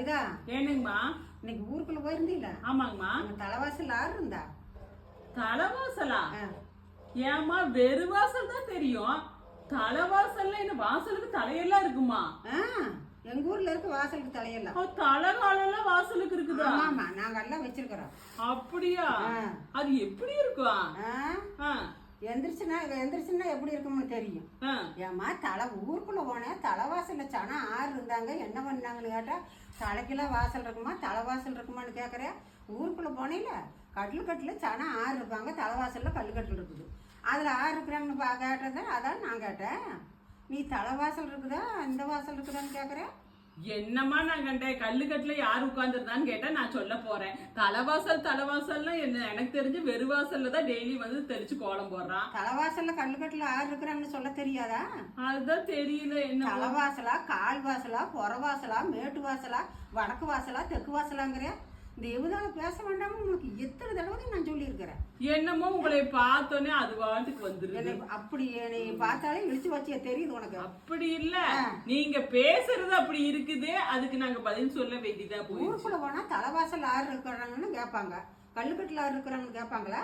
கவிதா ஏனுங்கம்மா இன்னைக்கு ஊருக்குள்ள போயிருந்தீல? ஆமாங்கம்மா. அங்க தலைவாசல் யார் இருந்தா? தலைவாசலா? ஆ. ஏம்மா வெறு வாசல் தான் தெரியும். தலைவாசல்ல என்ன வாசலுக்கு தலையெல்லாம் இருக்குமா? எங்க ஊர்ல இருக்க வாசலுக்கு தலையெல்லாம். ஓ, தலைகாலெல்லாம் வாசலுக்கு இருக்குதா? ஆமா நாங்க எல்லாம் வச்சிருக்கிறோம். அப்படியா. அது எப்படி இருக்கும்? ஆ, எந்திரிச்சுன்னா எப்படி இருக்கும்னு தெரியும். ஆ. ஏம்மா தலை ஊருக்குள்ள போனேன். தலைவாசல்ல சனம் ஆறு இருந்தாங்க. என்ன பண்ணாங்கன்னு கேட்டா தலைக்கெல்லாம் வாசல் இருக்குமா தலைவாசல் இருக்குமான்னு கேட்குறேன் ஊருக்குள்ள போனேல கட்டில் கட்டில் சனம் ஆறு இருப்பாங்க. தலைவாசல்ல கல்லுக்கட்டில் இருக்குது. அதில் ஆறு இருக்கிறாங்கன்னு பா கேட்டதை அதான் நான் கேட்டேன். நீ தலைவாசல் இருக்குதா இந்த வாசல் இருக்குதான்னு கேட்குறேன் என்னம்மா நான் கண்டேன் கல்லுக்கட்டுல யார் உட்கார்ந்துருந்தான்னு கேட்டா நான் சொல்ல போறேன். தலைவாசல் தலைவாசல்னா என்ன? எனக்கு தெரிஞ்சு வெறுவாசல்ல தான் டெய்லி வந்து தெளிச்சு கோலம் போடுறான். தலைவாசல்ல கல்லுக்கட்டில் ஆறு இருக்கிறாங்கன்னு சொல்ல தெரியாதா? அதுதான் தெரியல என்ன தலைவாசலா கால் வாசலா புற வாசலா மேட்டு வாசலா வடக்கு வாசலா தெற்கு வாசலாங்கிற இந்த எவ்வளோ பேச வேண்டாம்னு உனக்கு எத்தனை தடவை நான் சொல்லியிருக்கிறேன். என்னமோ உங்களை பார்த்தோன்னே அது வாட்டுக்கு வந்துருது. அப்படி என்னை பார்த்தாலே இழுத்து வச்சிய தெரியுது உனக்கு. அப்படி இல்ல. நீங்க பேசுறது அப்படி இருக்குது அதுக்கு நாங்க பதில் சொல்ல வேண்டியதா போய் ஊருக்குள்ள போனா தலைவாசல் ஆறு இருக்கிறாங்கன்னு கேட்பாங்க. கல்லுக்கட்டில் ஆறு இருக்கிறாங்கன்னு கேட்பாங்களா?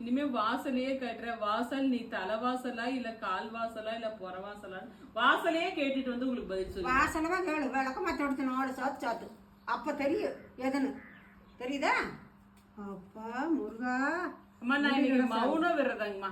இனிமே வாசலையே கட்டுற வாசல் நீ தலைவாசலா இல்ல கால் வாசலா இல்ல புறவாசலா? வாசலையே கேட்டுட்டு வந்து உங்களுக்கு பதில் சொல்லு வாசலவா கேளு விளக்க மற்ற எடுத்து நாலு சாத்து சாத்து. அப்போ தெரியும். எதுன்னு? தெரியுதா? அப்பா முருகா. அம்மா நான் மௌன விரதங்கம்மா.